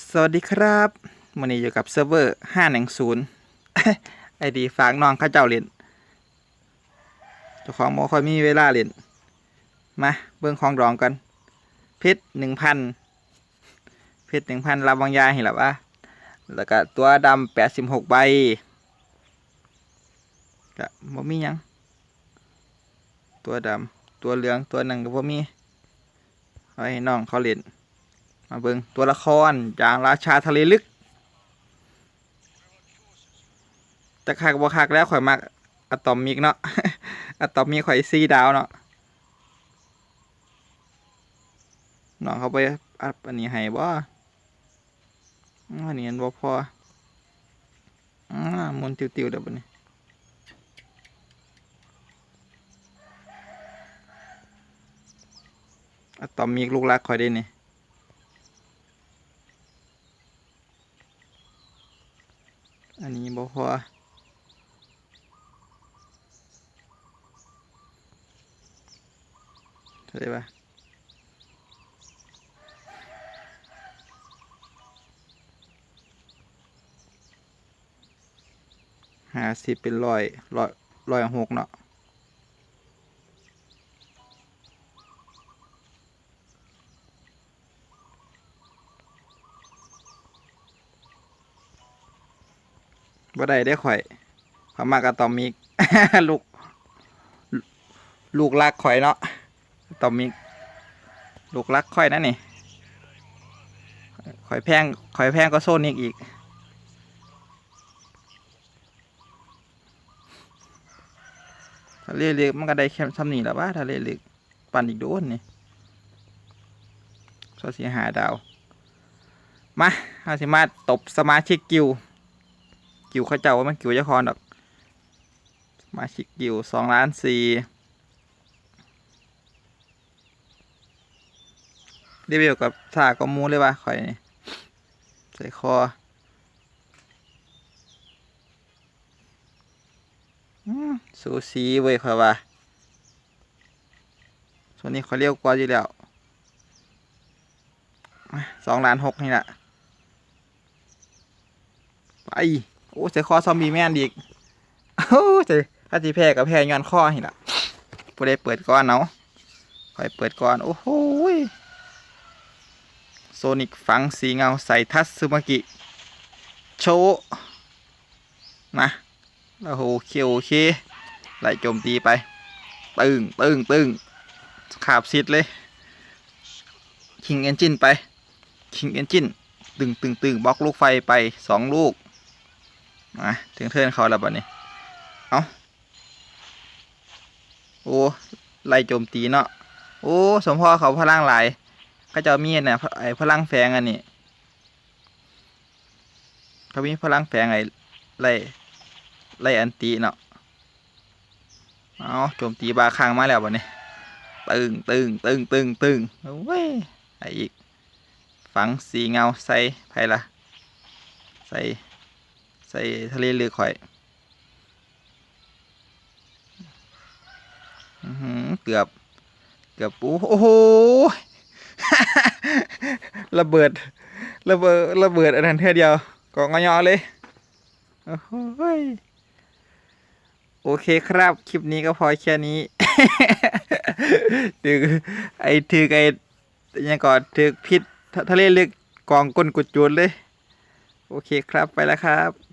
สวัสดีครับวันนี้อยู่กับเซิร์ฟเวอร์510ไอดีฝากน้องเข้าเจ้าเล่นเจ้าของบ่ค่อยมีเวลาเล่นมาเบิ่งของดองกัน เพชรหนึ่งพันเพชรหนึ่งพันรับบางยาเห็นหรือวะแล้วก็ตัวดำแปดสิบหกใบก็บ่มียัง ตัวดำตัวเหลืองตัวหนึ่งก็บ่มีเอาให้น้องเขาเล่น มาเบิงตัวละครอย่างราชาทะเลลึกจะคักบ่คักแล้วข่อยมักอะตอมมิกเนาะอะตอมมิกข่อยซีดาวเนาะน้องเขาไปอัพอันนี้ให้บ่าอันนี้อันบ่พออ่ามุนติวๆเดี๋ยวบัดนี้อะตอมมิกลูกรักข่อยได้นี่ อันนี้บ่พอเท่าไหร่ปะห้าสิบเป็นร้อยร้อยร้อยหกเนาะ บ่ได้ได้ข่อยเขามากระตอมมิก ลูก ลูกรักข่อยเนาะตอมมิก ลูกรักข่อยนั่นนี่ข่อยแพงข่อยแพงก็โซนิกอีก ทะเลลึกมันก็ได้แค่ซ้ำนี่แหละว่าทะเลลึกปั่นอีกโดนนี่สอสีหาดาว มาเอาสิมาตบสมาชิกกิว กิวเขาเจ้าว่ามันกิวเจ้าคอนดอกสมาชิกกิวสองล้านสี่รีวิวกับสาก็มูเลยว่าข่อยนี่ใส่คอสูสีเว้ยข่อยว่าส่วนนี้เขาเรียกกว่าอยู่แล้วสองล้านหกนี่แหละไป โอ้ใส่คอซอมบี้แม่นอีกโอ้ใส่ถ้าจีแพ้กับแพ้ย้อนคอนี่ล่ะผู้ใดเปิดก่อนเนาะคอยเปิดก่อน โอ้โหโซนิกฝังสีเงาใส่ทัตสึมากิโชนะโอ้โหเคียวเคไล่โจมตีไป ตึงตึงตึงขาบซิดเลยคิงเอนจินไปคิงเอนจินตึงตึงตึงบล็อกลูกไฟไปสองลูก มาถึงเทินเขาแล้วบัดนี้ เอาโอ้ไล่โจมตีเนาะ โอ้ สมพ่อเขาพลังหลายเขาเจะมีเนี่ยไอ้พลังแฝงอันนี้เขามีพลังแฝงไอ้ไล่ไล่อันตีเนาะ เอาโจมตีบาคังมาแล้วบัดนี้ ตึงตึงตึงตึงตึงโอ้ยไอ้อีก ฝังสีเงาใส่ไผละใส่ ใส่ทะเลลือข่อยเกือบ เกือบโอ้โหระเบิด ระเบิด ระเบิดอันนั้นเท่เดียวกองอยอเลย โอ้โหยโอเคครับ คลิปนี้ก็พอแค่นี้ถือไอ้ถือไอ้ยังก่อนถือพิษทะเลลึกกองก้นกุดจูนเลย โอเคครับไปแล้วครับ